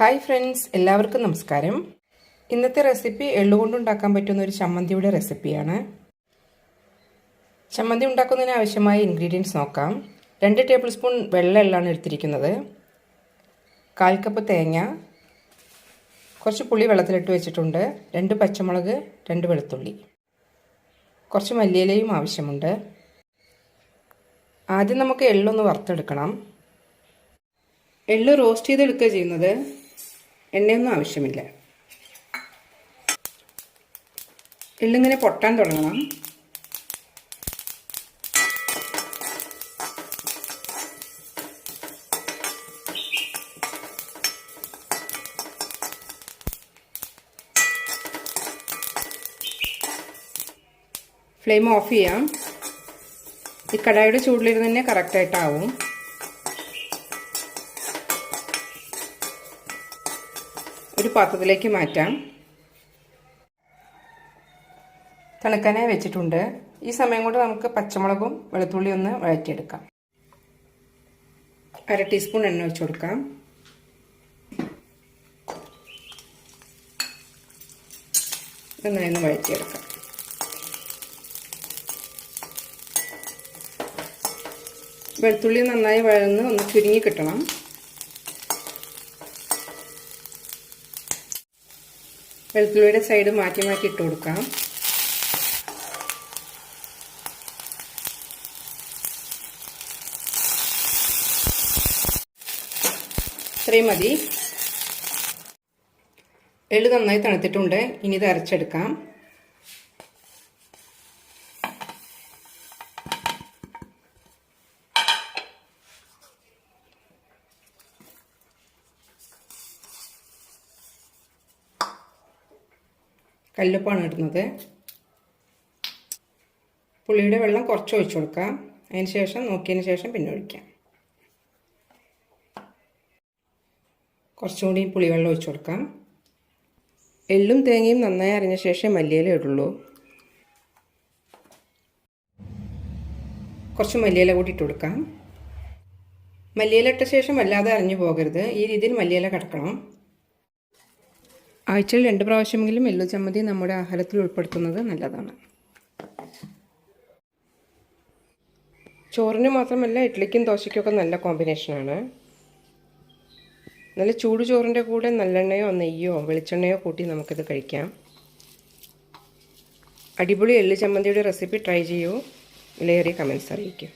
Hi friends എല്ലാവർക്കും നമസ്കാരം. ഇന്നത്തെ റെസിപ്പി എള്ളുകൊണ്ടുണ്ടാക്കാൻ പറ്റുന്ന ഒരു ചമ്മന്തിയുടെ റെസിപ്പിയാണ്. ചമ്മന്തി ഉണ്ടാക്കുന്നതിന് ആവശ്യമായ ഇൻഗ്രീഡിയൻസ് നോക്കാം. രണ്ട് ടേബിൾ സ്പൂൺ വെള്ള എള്ളാണ് എടുത്തിരിക്കുന്നത്. കാൽ കപ്പ് തേങ്ങ കുറച്ച് പുളി വെള്ളത്തിലിട്ട് വെച്ചിട്ടുണ്ട്. രണ്ട് പച്ചമുളക് രണ്ട് വെളുത്തുള്ളി. കുറച്ച് മല്ലിയിലയും ആവശ്യമുണ്ട്. ആദ്യം നമുക്ക് എള്ളൊന്ന് വറുത്തെടുക്കണം. എള്ള് റോസ്റ്റ് ചെയ്തെടുക്കുക ചെയ്യുന്നത് എണ്ണയൊന്നും ആവശ്യമില്ല. എള്ളിങ്ങനെ പൊട്ടാൻ തുടങ്ങണം. ഫ്ലെയിം ഓഫ് ചെയ്യാം. ഈ കടായുടെ ചൂടിലിരുന്ന് തന്നെ കറക്റ്റായിട്ടാവും ഒരു പാത്രത്തിലേക്ക് മാറ്റാം. തണുക്കാനായി വെച്ചിട്ടുണ്ട്. ഈ സമയം കൊണ്ട് നമുക്ക് പച്ചമുളകും വെളുത്തുള്ളി ഒന്ന് വഴറ്റിയെടുക്കാം. അര ടീസ്പൂൺ എണ്ണ ഒഴിച്ചു കൊടുക്കാം. നന്നായി ഒന്ന് വഴറ്റിയെടുക്കാം. വെളുത്തുള്ളി നന്നായി വഴന്ന് ഒന്ന് ചുരുങ്ങി കിട്ടണം. വെളുത്തുള്ളിയുടെ സൈഡ് മാറ്റി മാറ്റി ഇട്ട് കൊടുക്കാം. ഇത്രയും മതി. എള്ള് നന്നായി തണുത്തിട്ടുണ്ട്. ഇനി ഇത് അരച്ചെടുക്കാം. കല്ലുപ്പാണ് ഇടുന്നത്. പുളിയുടെ വെള്ളം കുറച്ച് ഒഴിച്ചു കൊടുക്കാം. അതിന് ശേഷം നോക്കിയതിന് ശേഷം പിന്നെ ഒഴിക്കാം. കുറച്ചുകൂടി പുളിവെള്ളം ഒഴിച്ചു കൊടുക്കാം. എള്ളും തേങ്ങയും നന്നായി അരിഞ്ഞ ശേഷം മല്ലിയില ഇടുള്ളൂ. കുറച്ച് മല്ലിയില കൂടി ഇട്ട് കൊടുക്കാം. മല്ലിയില ഇട്ട ശേഷം വല്ലാതെ അരിഞ്ഞു പോകരുത്. ഈ രീതിയിൽ മല്ലിയില കിടക്കണം. ആഴ്ചയിൽ രണ്ട് പ്രാവശ്യമെങ്കിലും എള്ളു ചമ്മന്തി നമ്മുടെ ആഹാരത്തിൽ ഉൾപ്പെടുത്തുന്നത് നല്ലതാണ്. ചോറിന് മാത്രമല്ല ഇഡ്ഡലിക്കും ദോശയ്ക്കൊക്കെ നല്ല കോമ്പിനേഷനാണ് നല്ല ചൂട് ചോറിന്റെ കൂടെ നല്ലെണ്ണയോ നെയ്യോ വെളിച്ചെണ്ണയോ കൂട്ടി നമുക്കിത് കഴിക്കാം. അടിപൊളി എള്ളു ചമ്മന്തിയുടെ റെസിപ്പി ട്രൈ ചെയ്യൂ. വിലയേറിയ കമൻസ് അറിയിക്കും.